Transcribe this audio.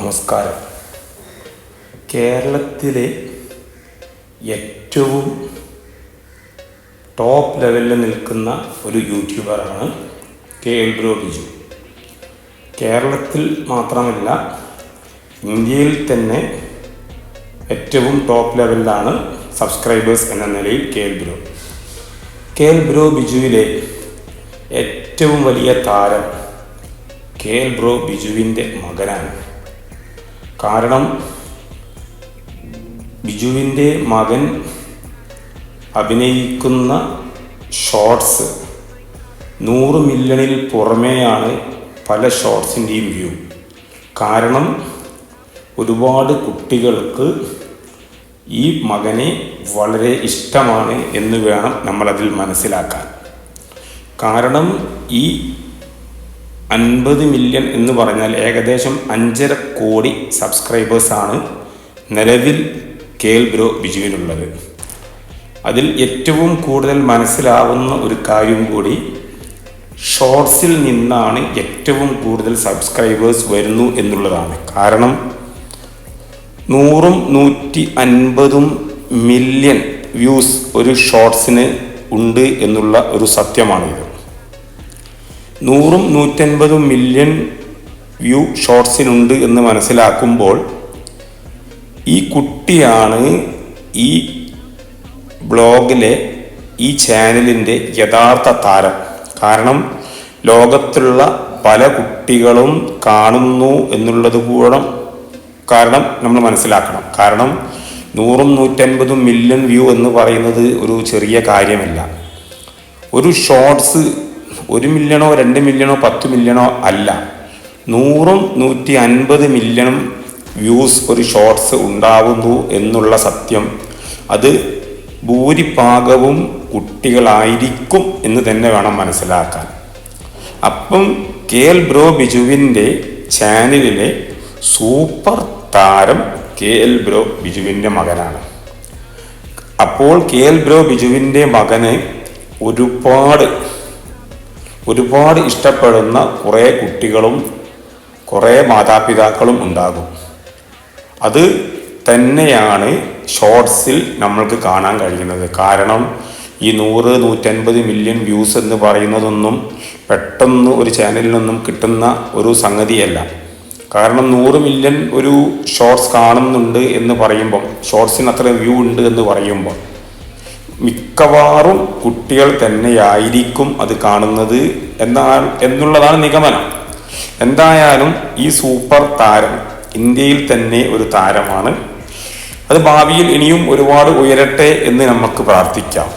നമസ്കാരം. കേരളത്തിലെ ഏറ്റവും ടോപ്പ് ലെവലിൽ നിൽക്കുന്ന ഒരു യൂട്യൂബറാണ് കെ എൽ ബ്രോ ബിജു. കേരളത്തിൽ മാത്രമല്ല ഇന്ത്യയിൽ തന്നെ ഏറ്റവും ടോപ്പ് ലെവലിലാണ് സബ്സ്ക്രൈബേഴ്സ് എന്ന നിലയിൽ K L bro. K L bro ബിജുവിലെ ഏറ്റവും വലിയ താരം കെ എൽ ബ്രോ ബിജുവിന്റെ മകനാണ്. കാരണം ബിജുവിന്റെ മകൻ അഭിനയിക്കുന്ന ഷോർട്സ് നൂറ് മില്യണിൽ പുറമെയാണ് പല ഷോർട്സിന്റെയും വ്യൂ. കാരണം ഒരുപാട് കുട്ടികൾക്ക് ഈ മകനെ വളരെ ഇഷ്ടമാണ് എന്ന് വേണം നമ്മളതിൽ മനസ്സിലാക്കാൻ. കാരണം ഈ അൻപത് മില്യൺ എന്ന് പറഞ്ഞാൽ ഏകദേശം അഞ്ചര കോടി സബ്സ്ക്രൈബേഴ്സാണ് നിലവിൽ കേൽ ബ്രോ ബിജുവിനുള്ളത്. അതിൽ ഏറ്റവും കൂടുതൽ മനസ്സിലാവുന്ന ഒരു കാര്യം കൂടി ഷോർട്സിൽ നിന്നാണ് ഏറ്റവും കൂടുതൽ സബ്സ്ക്രൈബേഴ്സ് വരുന്നു എന്നുള്ളതാണ്. കാരണം നൂറും നൂറ്റി അൻപതും മില്യൺ വ്യൂസ് ഒരു ഷോർട്സിന് ഉണ്ട് എന്നുള്ള ഒരു സത്യമാണിത്. നൂറും നൂറ്റൻപതും മില്യൺ വ്യൂ ഷോർട്സിനുണ്ട് എന്ന് മനസ്സിലാക്കുമ്പോൾ ഈ കുട്ടിയാണ് ഈ ബ്ലോഗിലെ ഈ ചാനലിന്റെ യഥാർത്ഥ താരം. കാരണം ലോകത്തുള്ള പല കുട്ടികളും കാണുന്നു എന്നുള്ളത് കൂടെ കാരണം നമ്മൾ മനസ്സിലാക്കണം. കാരണം നൂറും നൂറ്റൻപതും മില്യൺ വ്യൂ എന്ന് പറയുന്നത് ഒരു ചെറിയ കാര്യമല്ല. ഒരു ഷോർട്സ് ഒരു മില്യണോ രണ്ട് മില്യണോ പത്ത് മില്യണോ അല്ല. നൂറും നൂറ്റി അൻപത് മില്യണും വ്യൂസ് ഒരു ഷോർട്സ് ഉണ്ടാവുന്നു എന്നുള്ള സത്യം. അത് ഭൂരിഭാഗവും കുട്ടികളായിരിക്കും എന്ന് തന്നെ വേണം മനസ്സിലാക്കാൻ. അപ്പം കെ എൽ ബ്രോ ബിജുവിന്റെ ചാനലിലെ സൂപ്പർ താരം കെ എൽ ബ്രോ ബിജുവിന്റെ മകനാണ്. അപ്പോൾ കെ എൽ ബ്രോ ബിജുവിന്റെ മകന് ഒരുപാട് ഒരുപാട് ഇഷ്ടപ്പെടുന്ന കുറേ കുട്ടികളും കുറേ മാതാപിതാക്കളും ഉണ്ടാകും. അത് തന്നെയാണ് ഷോർട്സിൽ നമ്മൾക്ക് കാണാൻ കഴിയുന്നത്. കാരണം ഈ നൂറ് നൂറ്റൻപത് മില്യൺ വ്യൂസ് എന്ന് പറയുന്നതൊന്നും പെട്ടെന്ന് ഒരു ചാനലിൽ നിന്നും കിട്ടുന്ന ഒരു സംഗതിയല്ല. കാരണം നൂറ് മില്യൺ ഒരു ഷോർട്സ് കാണുന്നുണ്ട് എന്ന് പറയുമ്പോൾ ഷോർട്സിന് അത്ര വ്യൂ ഉണ്ട് എന്ന് പറയുമ്പോൾ മിക്കവാറും കുട്ടികൾ തന്നെയായിരിക്കും അത് കാണുന്നത് എന്നാൽ എന്നുള്ളതാണ് നിഗമനം. എന്തായാലും ഈ സൂപ്പർ താരം ഇന്ത്യയിൽ തന്നെ ഒരു താരമാണ്. അത് ഭാവിയിൽ ഇനിയും ഒരുപാട് ഉയരട്ടെ എന്ന് നമുക്ക് പ്രാർത്ഥിക്കാം.